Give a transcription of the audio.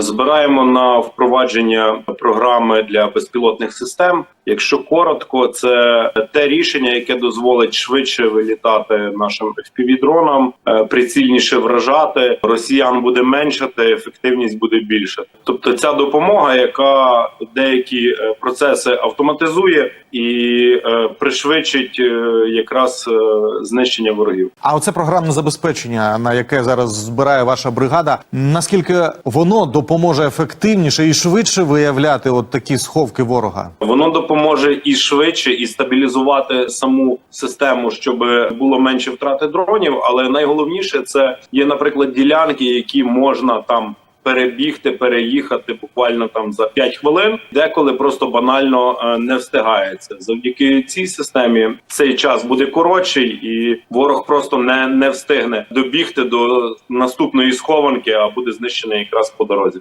Збираємо на впровадження програми для безпілотних систем. Якщо коротко, це те рішення, яке дозволить швидше вилітати нашим FPV-дронам, е, прицільніше вражати. Росіян буде меншати, ефективність буде більше. Тобто, ця допомога, яка деякі е, процеси автоматизує і е, пришвидшить якраз знищення ворогів. А оце програмне забезпечення, на яке зараз збирає ваша бригада. Наскільки воно допоможе ефективніше і швидше виявляти от такі сховки ворога? Воно допоможе і швидше, і стабілізувати саму систему, щоб було менше втрати дронів. Але найголовніше це є, наприклад, ділянки, які можна там. Перебігти, переїхати буквально там за 5 хвилин, деколи просто банально е, не встигається. Завдяки цій системі цей час буде коротший, і ворог просто не, не встигне добігти до наступної схованки, а буде знищений якраз по дорозі.